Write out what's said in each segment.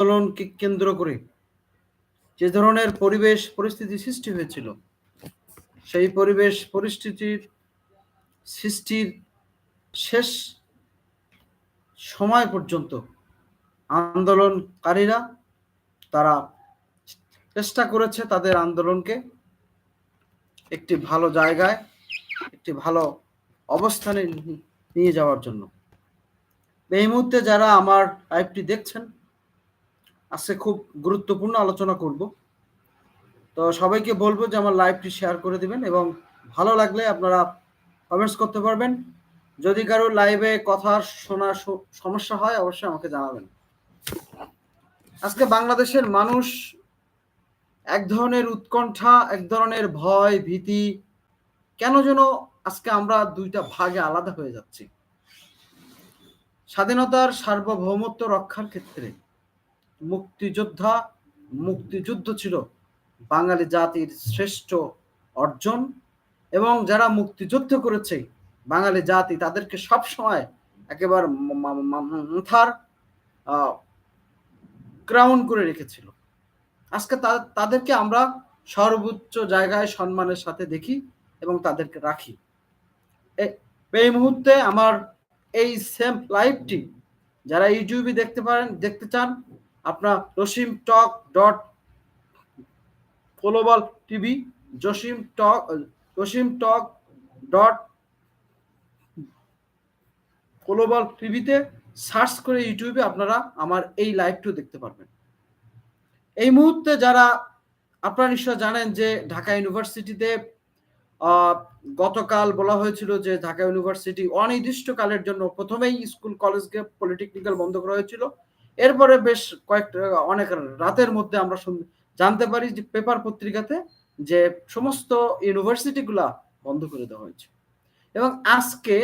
আন্দোলনকে কেন্দ্র করে যে ধরনের পরিবেশ পরিস্থিতি সৃষ্টি হয়েছিল, সেই পরিবেশ পরিস্থিতির সৃষ্টির শেষ সময় পর্যন্ত আন্দোলনকারীরা তারা চেষ্টা করেছে তাদের আন্দোলনকে একটি ভালো জায়গায়, একটি ভালো অবস্থানে নিয়ে যাওয়ার জন্য। এই মুহূর্তে যারা আমার লাইভটি দেখছেন আজকে খুব গুরুত্বপূর্ণ আলোচনা করব। তো সবাইকে বলব যে আমার লাইভটি শেয়ার করে দিবেন এবং ভালো লাগলে আপনারা কমেন্টস করতে পারবেন। যদি কারও লাইভে কথা শোনার সমস্যা হয়, অবশ্যই আমাকে জানাবেন। আজকে বাংলাদেশের মানুষ এক ধরনের উৎকণ্ঠা, এক ধরনের ভয়, ভীতি, কেন যেন আজকে আমরা দুইটা ভাগে আলাদা হয়ে যাচ্ছি। স্বাধীনতার সার্বভৌমত্ব রক্ষার ক্ষেত্রে মুক্তিযোদ্ধা, মুক্তিযুদ্ধ ছিল বাঙালি জাতির শ্রেষ্ঠ অর্জন এবং যারা মুক্তিযুদ্ধ করেছে, বাঙালি জাতি তাদেরকে সব সময় একেবারে মাথার ক্রাউন করে রেখেছিল। আজকে তাদেরকে আমরা সর্বোচ্চ জায়গায় সম্মানের সাথে দেখি এবং তাদেরকে রাখি। এই মুহূর্তে আমার এই সেম লাইভটি যারা ইউটিউবে দেখতে পারেন, দেখতে চান আপনার Jasim talk dot global TV, Jasim talk Jasim talk dot global টিভিতে সার্চ করে ইউটিউবে আপনারা আমার এই লাইভটিও দেখতে পারবেন। এই মুহূর্তে যারা, আপনারা নিশ্চয় জানেন যে ঢাকা ইউনিভার্সিটিতে গতকাল বলা হয়েছিল যে ঢাকা ইউনিভার্সিটি অনির্দিষ্টকালের জন্য প্রথমেই স্কুল, কলেজকে পলিটেকনিক্যাল বন্ধ করা হয়েছিল। এরপরে বেশ কয়েকটা, অনেক রাতের মধ্যে আমরা জানতে পারি যে পেপার পত্রিকাতে যে সমস্ত ইউনিভার্সিটিগুলা বন্ধ করে দেওয়া হয়েছে। এবং আজকে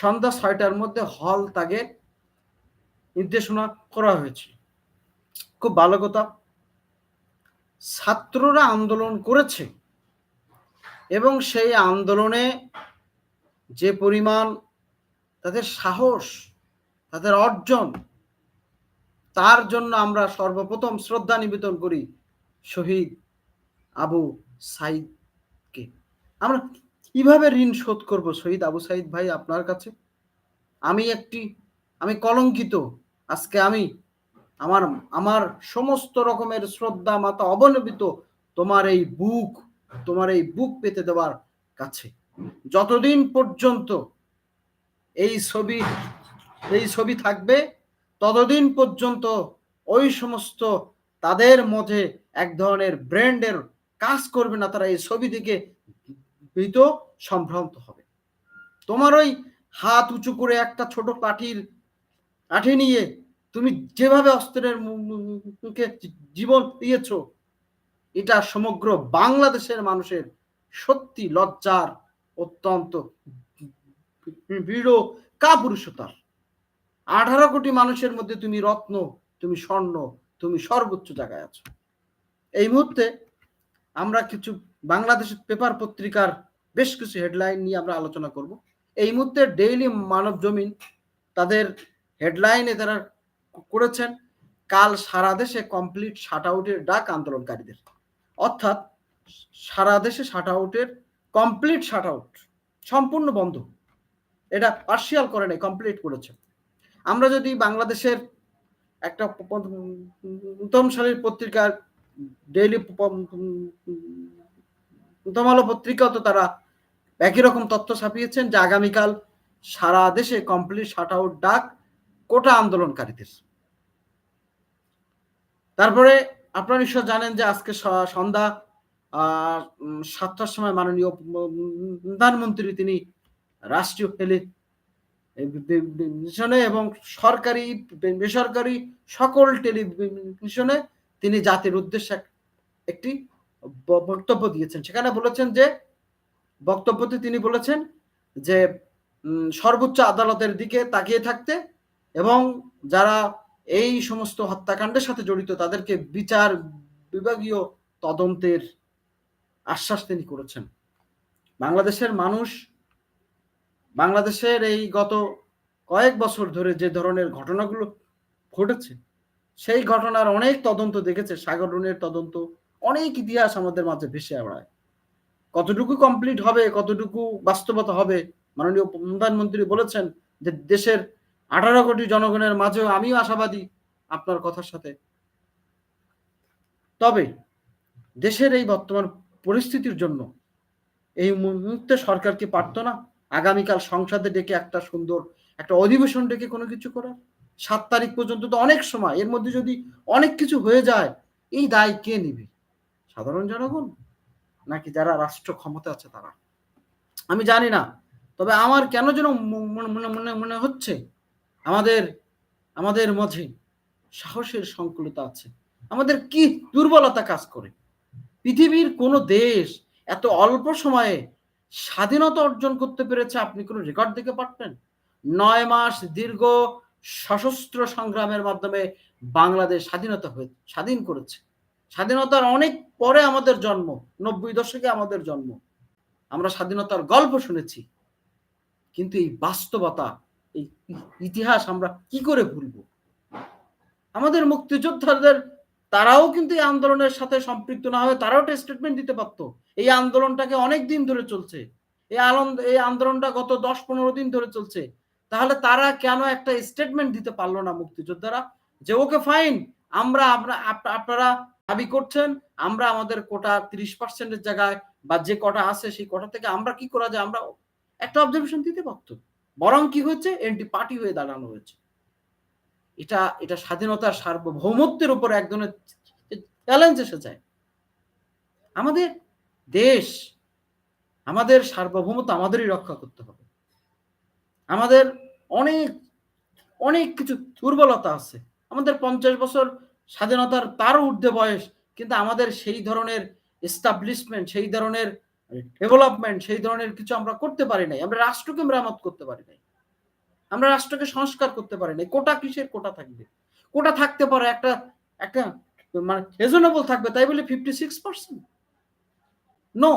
সন্ধ্যা ছয়টার মধ্যে হল তাকে নির্দেশনা করা হয়েছে। খুব ভালো কথা। ছাত্ররা আন্দোলন করেছে এবং সেই আন্দোলনে যে পরিমাণ তাদের সাহস, তাদের অর্জন তার জন্য আমরা সর্বপ্রথম শ্রদ্ধা নিবেদন করি শহীদ আবু সাইদকে। আমরা কীভাবে ঋণ শোধ করব? শহীদ আবু সাইদ ভাই, আপনার কাছে? আমি একটি, আমি কলঙ্কিত। আজকে আমি আমার আমার সমস্ত রকমের শ্রদ্ধা মাতা অবনবিত তোমার এই বুক, তোমার এই বুক পেতে দেওয়ার কাছে। যতদিন পর্যন্ত এই ছবি এই ছবি থাকবে ততদিন পর্যন্ত ওই সমস্ত তাদের মধ্যে এক ধরনের ব্র্যান্ডের কাজ করবে না তারা এই ছবি থেকে ভীত সম্ভ্রান্ত হবে তোমার ওই হাত উঁচু করে একটা ছোট কাঠির কাঠি নিয়ে তুমি যেভাবে অস্ত্রের মুখে জীবন দিয়েছ এটা সমগ্র বাংলাদেশের মানুষের সত্যি লজ্জার অত্যন্ত দৃঢ় কাপুরুষতার আঠারো কোটি মানুষের মধ্যে তুমি রত্ন, তুমি স্বর্ণ, তুমি সর্বোচ্চ জায়গায় আছো। এই মুহূর্তে আমরা কিছু বাংলাদেশের পেপার পত্রিকার বেশ কিছু হেডলাইন নিয়ে আমরা আলোচনা করব। এই মুহূর্তে ডেইলি মানব জমিন তাদের হেডলাইনে তারা করেছেন, কাল সারা দেশে কমপ্লিট শাট আউটের ডাক আন্দোলনকারীদের। অর্থাৎ সারা দেশে শাট আউটের কমপ্লিট শাট আউট সম্পূর্ণ বন্ধ। এটা পার্সিয়াল করে নাই কমপ্লিট করেছে। আমরা যদি বাংলাদেশের একটা প্রথম সারির পত্রিকার ডেইলি প্রথম আলো পত্রিকাও তো তারা একই রকম তথ্য ছাপিয়েছেন যে আগামীকাল সারা দেশে কমপ্লিট শাট আউট ডাক কোটা আন্দোলনকারীদের। তারপরে আপনারা নিশ্চয় জানেন যে আজকে সন্ধ্যা সাতটার সময় মাননীয় প্রধানমন্ত্রী তিনি রাষ্ট্রীয় টেলিভিশনে এবং সরকারি, বেসরকারি সকল টেলিভিশনে তিনি জাতির উদ্দেশ্যে একটি বক্তব্য দিয়েছেন। সেখানে বলেছেন যে, বক্তব্যতে তিনি বলেছেন যে সর্বোচ্চ আদালতের দিকে তাকিয়ে থাকতে এবং যারা এই সমস্ত হত্যাকাণ্ডের সাথে জড়িত তাদেরকে বিচার বিভাগীয় তদন্তের আশ্বাস তিনি করেছেন। বাংলাদেশের মানুষ বাংলাদেশের এই গত কয়েক বছর ধরে যে ধরনের ঘটনাগুলো ঘটেছে, সেই ঘটনার অনেক তদন্ত দেখেছে সাগরনের তদন্ত, অনেক ইতিহাস আমাদের মাঝে ভেসে বেড়ায়। কতটুকু কমপ্লিট হবে, কতটুকু বাস্তবতা হবে, মাননীয় প্রধানমন্ত্রী বলেছেন যে দেশের আঠারো কোটি জনগণের মাঝেও আমিও আশাবাদী আপনার কথার সাথে। তবে দেশের এই বর্তমান পরিস্থিতির জন্য এই মুহূর্তে সরকার কি পারতো না? আগামীকাল সংসদে ডেকে একটা সুন্দর, একটা অধিবেশন ডেকে কোনো কিছু করার? সাত তারিখ পর্যন্ত তো অনেক সময়, এর মধ্যে যদি অনেক কিছু হয়ে যায়, এই দায় কে নিবে? সাধারণ জনগণ? নাকি যারা রাষ্ট্র ক্ষমতা আছে তারা? আমি জানি না, তবে আমার কেন যেন মনে মনে মনে হচ্ছে, আমাদের আমাদের মাঝে সাহসের সংকুলতা আছে। আমাদের কি দুর্বলতা কাজ করে? পৃথিবীর কোন দেশ এত অল্প সময়ে স্বাধীনতা অর্জন করতে পেরেছে, আপনি কোনো রেকর্ড দিতে পারতেন? নয় মাস দীর্ঘ সশস্ত্র সংগ্রামের মাধ্যমে বাংলাদেশ স্বাধীনতা হয়ে, স্বাধীন করেছে। স্বাধীনতার অনেক পরে আমাদের জন্ম, নব্বই দশকে আমাদের জন্ম। আমরা স্বাধীনতার গল্প শুনেছি। কিন্তু এই বাস্তবতা, এই ইতিহাস আমরা কি করে ভুলব? আমাদের মুক্তিযোদ্ধাদের তারাও কিন্তু এই আন্দোলনের সাথে সম্পৃক্ত না হয়ে তারাও একটা স্টেটমেন্ট দিতে পারতো। এই আন্দোলনটাকে অনেক দিন ধরে চলছে। এই আনন্দ এই আন্দোলনটা গত দশ পনেরো দিন ধরে চলছে। তাহলে তারা কেন একটা স্টেটমেন্ট দিতে পারল না মুক্তিযোদ্ধারা? যে ওকে ফাইন আমরা আপনারা দাবি করছেন, আমরা আমাদের কোটা তিরিশ পার্সেন্টের জায়গায় বা যে কটা আছে সেই কটা থেকে আমরা কি করা যায়? আমরা একটা অবজারভেশন দিতে পারতো। বরং কি হয়েছে? এনটি পার্টি হয়ে দাঁড়ানো হয়েছে। এটা এটা স্বাধীনতার সার্বভৌমত্বের উপর এক ধরনের চ্যালেঞ্জ এসে যায়। আমাদের দেশ, আমাদের সার্বভৌমত্ব আমাদেরই রক্ষা করতে হবে। আমাদের অনেক অনেক কিছু দুর্বলতা আছে। আমাদের পঞ্চাশ বছর স্বাধীনতার তারও ঊর্ধ্বে বয়স, কিন্তু আমাদের সেই ধরনের এস্টাবলিশমেন্ট সেই ধরনের ডেভেলপমেন্ট সেই ধরনের কিছু আমরা করতে পারি নাই। আমরা রাষ্ট্রকে মেরামত করতে পারি নাই। আমরা রাষ্ট্রকে সংস্কার করতে পারি নাই কোটা কিসের? কোটা থাকবে। কোটা থাকতে পারে একটা একটা মানে রিজনেবল থাকবে, তাই বলে fifty six percent no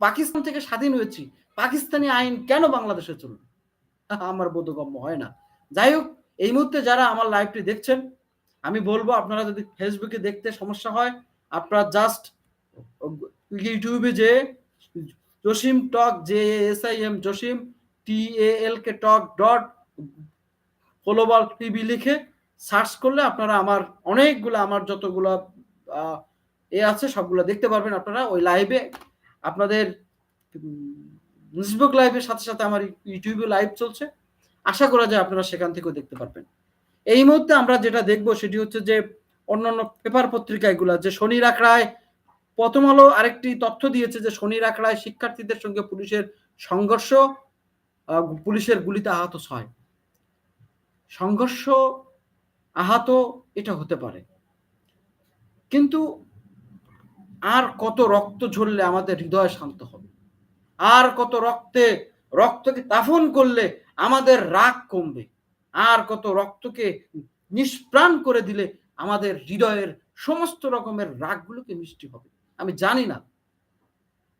Pakistan থেকে স্বাধীন হয়েছি। পাকিস্তানি আইন কেন বাংলাদেশে চলবে? আমার বোধগম্য হয় না। যাই হোক, এই মুহূর্তে যারা আমার লাইভটি দেখছেন, আমি বলব আপনারা যদি ফেসবুকে দেখতে সমস্যা হয়, আপনারা জাস্ট ইউটিউবে যে Jasim talk J S I M Jasim T A L K talk dot global TV লিখে সার্চ করলে আপনারা আমার অনেকগুলো, আমার যতগুলো এ আছে, সবগুলো দেখতে পারবেন আপনারা ওই লাইভে আপনাদের ফেসবুক লাইভের সাথে সাথে আমার ইউটিউবে লাইভ চলছে। আশা করা যায় আপনারা সেখান থেকেও দেখতে পারবেন। এই মুহূর্তে আমরা যেটা দেখব সেটি হচ্ছে যে অন্যান্য পেপার পত্রিকা এগুলা যে শনি রাখড়ায় প্রথম আলো আরেকটি তথ্য দিয়েছে যে শনি রাখড়ায় শিক্ষার্থীদের সঙ্গে পুলিশের সংঘর্ষ। পুলিশের গুলিতে আহত ছয়। সংঘর্ষ আহত এটা হতে পারে। কিন্তু আর কত রক্ত ঝরলে আমাদের হৃদয় শান্ত হবে? আর কত রক্তে, রক্তকে তাফন করলে আমাদের রাগ কমবে? আর কত রক্তকে নিষ্প্রাণ করে দিলে আমাদের হৃদয়ের সমস্ত রকমের রাগগুলোকে মিষ্টি হবে? আমি জানি না।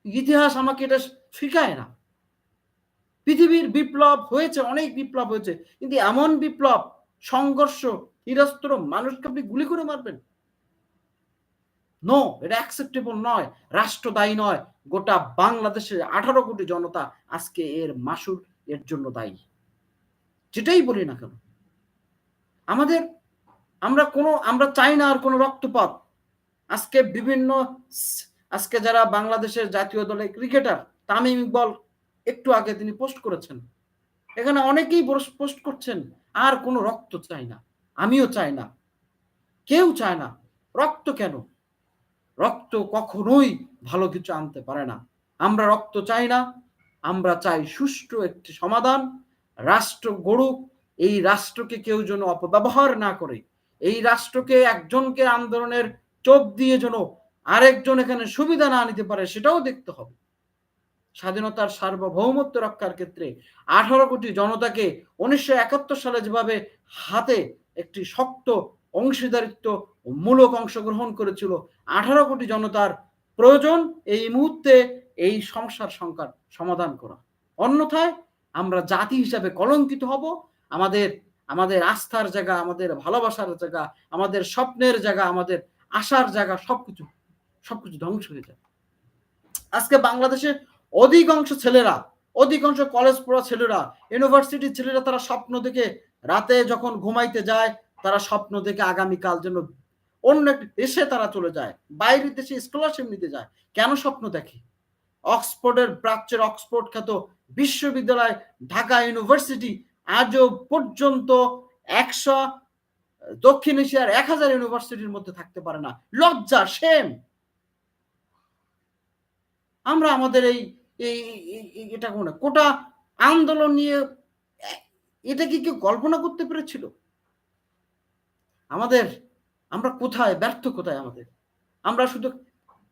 ইতিহাস আমাকে এটা শিখায় না। পৃথিবীর বিপ্লব হয়েছে, অনেক বিপ্লব হয়েছে। কিন্তু এমন বিপ্লব, সংঘর্ষ নিরস্ত্র মানুষকে আপনি গুলি করে মারবেন। নো এটা অ্যাকসেপ্টেবল নয় রাষ্ট্র দায়ী নয়। গোটা বাংলাদেশের আঠারো কোটি জনতা আজকে এর মাসুর, এর জন্য দায়ী। যেটাই বলি না কেন, আমাদের, আমরা কোনো, আমরা চাই না আর কোনো রক্তপাত। আজকে বিভিন্ন, আজকে যারা বাংলাদেশের জাতীয় দলে ক্রিকেটার তামিম ইকবল একটু আগে তিনি পোস্ট করেছেন। এখানে অনেকেই পোস্ট করছেন, আর কোনো রক্ত চাই না, আমিও চাই না, কেউ চায় না, রক্ত কেন? রক্ত কখনোই ভালো কিছু আনতে পারে না। আমরা রক্ত চাই না, আমরা চাই সুষ্ঠু একটি সমাধান, রাষ্ট্র গড়ুক, এই রাষ্ট্রকে কেউ যেন অপব্যবহার না করে, এই রাষ্ট্রকে একজনকে আন্দোলনের চোখ দিয়ে যেন আরেকজন এখানে সুবিধা না নিতে পারে, সেটাও দেখতে হবে। স্বাধীনতার সার্বভৌমত্ব রক্ষার ক্ষেত্রে আঠারো কোটি জনতাকে উনিশশো একাত্তর সালে যেভাবে হাতে একটি শক্ত অংশীদারিত্ব মূলক অংশগ্রহণ করেছিল, আঠারো কোটি জনতার প্রয়োজন এই মুহূর্তে এই সমস্যার সংখ্যার সমাধান করা। অন্যথায় আমরা জাতি হিসাবে কলঙ্কিত হব, আমাদের আমাদের আস্থার জায়গা, আমাদের ভালোবাসার জায়গা, আমাদের স্বপ্নের জায়গা, আমাদের আশার জায়গা, সবকিছু সবকিছু ধ্বংস হয়ে যায়। আজকে বাংলাদেশে অধিকাংশ ছেলেরা, অধিকাংশ কলেজ পড়া ছেলেরা ইউনিভার্সিটির ছেলেরা তারা স্বপ্ন দেখে রাতে যখন ঘুমাইতে যায়, তারা স্বপ্ন দেখে আগামীকাল যেন অন্য একটি দেশে তারা চলে যায়, বাইরের দেশে স্কলারশিপ নিতে যায়। কেন স্বপ্ন দেখে? অক্সফোর্ডের প্রাচ্যের অক্সফোর্ড খ্যাত বিশ্ববিদ্যালয়, ঢাকা ইউনিভার্সিটি আজও পর্যন্ত একশো, দক্ষিণ এশিয়ার এক হাজার ইউনিভার্সিটির মধ্যে থাকতে পারে না। লজ্জা সেম আমরা আমাদের এই এটা কোনো কোটা আন্দোলন নিয়ে এটা কি কেউ কল্পনা করতে পেরেছিল? আমাদের, আমরা কোথায়, ব্যর্থ কোথায় আমাদের? আমরা শুধু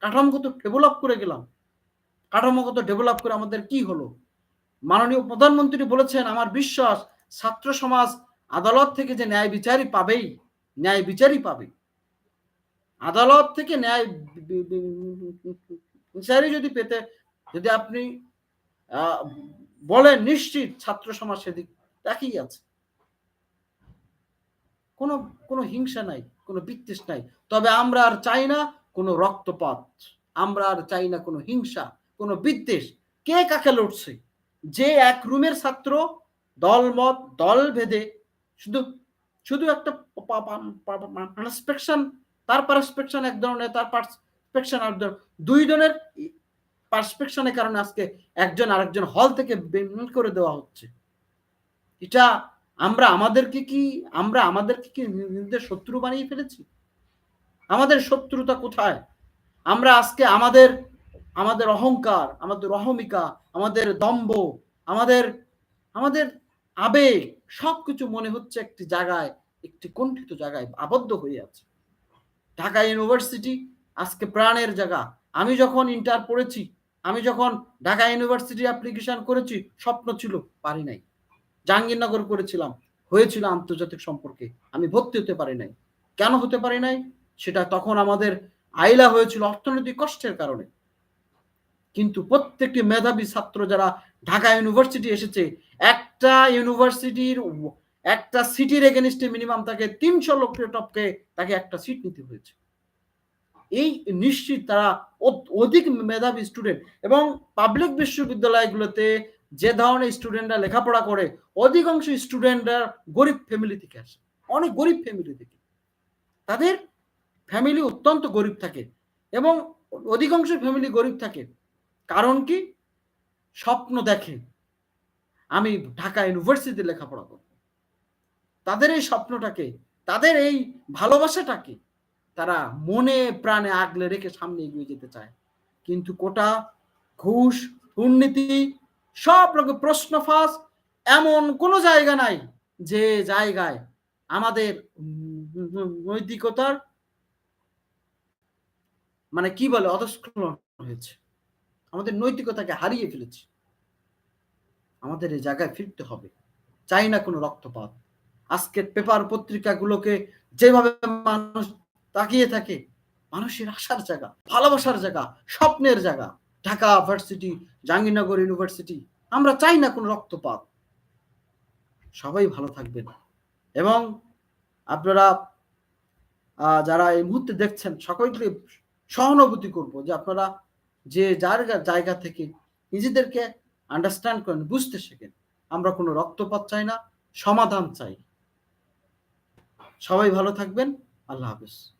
কাঠামোগত ডেভেলপ করে গেলাম। কাঠামোগত ডেভেলপ করে আমাদের কি হলো? মাননীয় প্রধানমন্ত্রী বলেছেন, আমার বিশ্বাস, ছাত্র সমাজ আদালত থেকে যে ন্যায় বিচারই পাবেই, ন্যায় বিচারই পাবে। আদালত থেকে ন্যায় বিচারই যদি পেতে, যদি আপনি বলেন নিশ্চিত ছাত্র সমাজ সেদিক একই আছে। কোনো কোনো হিংসা নাই, কোনো বিদ্বেষ নাই। তবে আমরা আর চাই না কোনো রক্তপাত, আমরা আর চাই না কোনো হিংসা, কোনো বিদ্বেষ। কে কাকে লড়ছে? যে এক রুমের ছাত্র দলমত দল ভেদে শুধু শুধু একটা পারসপেকশন, তার পারসপেকশন এক ধরনের, তার পারসপেকশন আর দুই জনের পারসপেকশনের কারণে আজকে একজন আরেকজন হল থেকে বের করে দেওয়া হচ্ছে। এটা আমরা আমাদেরকে কি, আমরা আমাদেরকে কি নিজেদের শত্রু বানিয়ে ফেলেছি? আমাদের শত্রুতা কোথায়? আমরা আজকে আমাদের আমাদের অহংকার, আমাদের অহমিকা, আমাদের দম্ভ, আমাদের আমাদের আবেগ সবকিছু মনে হচ্ছে একটি জায়গায়, একটি কণ্ঠিত জায়গায় আবদ্ধ হয়ে আছে। ঢাকা ইউনিভার্সিটি আজকে প্রাণের জায়গা। আমি যখন ইন্টার পড়েছি, আমি যখন ঢাকা ইউনিভার্সিটি অ্যাপ্লিকেশন করেছি, স্বপ্ন ছিল, পারি নাই। জাহাঙ্গীরনগর করেছিলাম, হয়েছিল আন্তর্জাতিক সম্পর্কে। আমি ভর্তি হতে পারি নাই। কেন হতে পারি নাই? সেটা তখন আমাদের আইলা হয়েছিল অর্থনৈতিক কষ্টের কারণে। কিন্তু প্রত্যেকটি মেধাবী ছাত্র যারা ঢাকা ইউনিভার্সিটি এসেছে, একটা ইউনিভার্সিটির একটা সিটির এগেনিস্টে মিনিমাম তাকে তিনশো লক্ষের টপকে তাকে একটা সিট নিতে হয়েছে। এই নিশ্চিত তারা অধিক মেধাবী স্টুডেন্ট এবং পাবলিক বিশ্ববিদ্যালয়গুলোতে যে ধরনের স্টুডেন্টরা লেখাপড়া করে, অধিকাংশ স্টুডেন্টরা গরিব ফ্যামিলি থেকে আসে। অনেক গরিব ফ্যামিলি থেকে। তাদের ফ্যামিলি অত্যন্ত গরিব থাকে এবং অধিকাংশ ফ্যামিলি গরিব থাকে। কারণ কি? স্বপ্ন দেখে। আমি ঢাকা ইউনিভার্সিটিতে লেখাপড়া করব। তাদের এই স্বপ্নটাকে, তাদের এই ভালোবাসাটাকে তারা মনে প্রাণে আগলে রেখে সামনে এগিয়ে যেতে চায়। কিন্তু কোটা, ঘুষ, দুর্নীতি, সব রকম প্রশ্ন ফাঁস এমন কোনো জায়গা নাই যে জায়গায় আমাদের নৈতিকতার মানে কি বলে, অধস্খলন হয়েছে। আমাদের নৈতিকতাকে হারিয়ে ফেলেছে। আমাদের এই জায়গায় ফিরতে হবে। চাই না কোনো রক্তপাত। আজকের পেপার পত্রিকাগুলোকে যেভাবে মানুষ তাকিয়ে থাকে। মানুষের আশার জায়গা, ভালোবাসার জায়গা, স্বপ্নের জায়গা। ঢাকা ভার্সিটি, জাহাঙ্গীরনগর ইউনিভার্সিটি, আমরা চাই না কোনো রক্তপাত। সবাই ভালো থাকবেন। এবং আপনারা যারা এই মুহূর্তে দেখছেন, সকলকে সহানুভূতি করব যে আপনারা যে যার জায়গা থেকে নিজেদেরকে আন্ডারস্ট্যান্ড করেন, বুঝতে শেখেন। আমরা কোনো রক্তপাত চাই না, সমাধান চাই। সবাই ভালো থাকবেন। আল্লাহ হাফিজ।